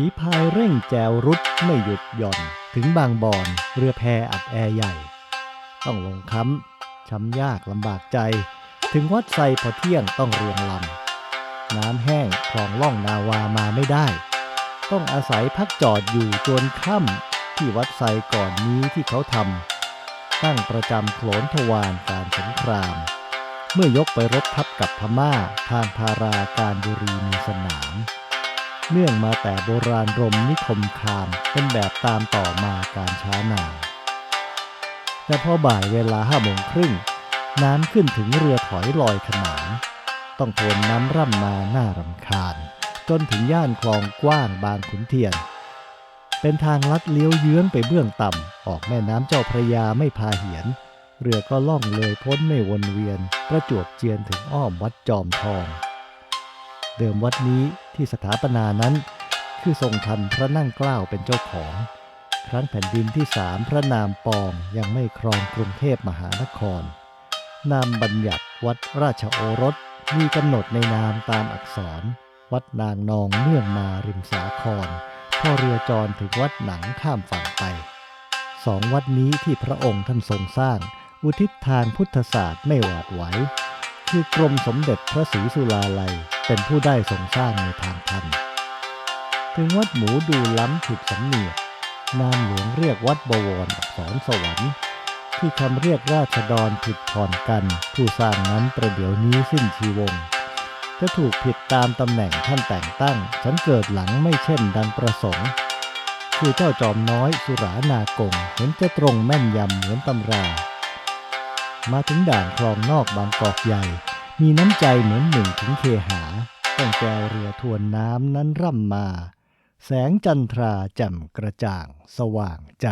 ฝีพายเร่งแจวรุดไม่หยุดหย่อน ถึงบางบอน เรือแพอัดแอร์ใหญ่ ต้องลงค้ำช้ำยากลำบากใจ ถึงวัดไซพอเที่ยงต้องเรียงลำ น้ำแห้งคลองล่องนาวามาไม่ได้ ต้องอาศัยพักจอดอยู่จนค่ำที่วัดไซก่อนนี้ที่เขาทำตั้งประจำโขลนทวารการสงคราม เมื่อยกไปรบทับกับพม่าทางพาราการบุรีมีสนาม เนื่องมาแต่โบราณรมนิคมคามเป็นแบบตามต่อมาการช้านานแต่พอบ่ายเวลาห้าโมงครึ่งน้ำขึ้นถึงเรือถอยลอยขนานต้องทนน้ำร่ำมาหน้ารำคาญ จนถึงย่านคลองกว้างบางขุนเทียน เป็นทางลัดเลี้ยวเยื้องไปเบื้องต่ำออกแม่น้ำเจ้าพระยาไม่พาเหียน เรือก็ล่องเลยพ้นไม่วนเวียน ประจวบเจียนถึงอ้อมวัดจอมทอง เดิมวัดนี้ที่สถาปนานั้น คือทรงทันพระนั่งเกล้าเป็นเจ้าของ ครั้งแผ่นดินที่สามพระนามปองยังไม่ครองกรุงเทพมหานคร นามบัญญัติวัดราชโอรสมีกำหนดในนามตามอักษร วัดนางนองเนื่องมาริมสาครพอเรือจรถึงวัดหนังข้ามฝั่งไปสองวัดนี้ที่พระองค์ท่านทรงสร้าง อุทิศทางพุทธศาสตร์ไม่หวาดไหวคือกรมสมเด็จพระศรีสุราลัย เป็นผู้ได้ทรงสร้างในทางธรรมถึงวัดหมูดูล้ำผิดสำเนียกนามหลวงเรียกวัดบวรอักษรสวรรค์ที่คำเรียกราษฎรผิดผ่อนกัน ผู้สร้างนั้นประเดี๋ยวนี้สิ้นชีวง จะถูกผิดตามตำแหน่งท่านแต่งตั้ง ฉันเกิดหลังไม่เช่นดังประสงค์ คือเจ้าจอมน้อยสุรานากงเห็นจะตรงแม่นยำเหมือนตำรา มาถึงด่านคลองนอกบางกอกใหญ่ มีน้ำใจเหมือนหนึ่งถึงเคหาต้องแกวเรือทวนน้ำนั้นร่ำมา แสงจันทราแจ่มกระจ่างสว่างใจ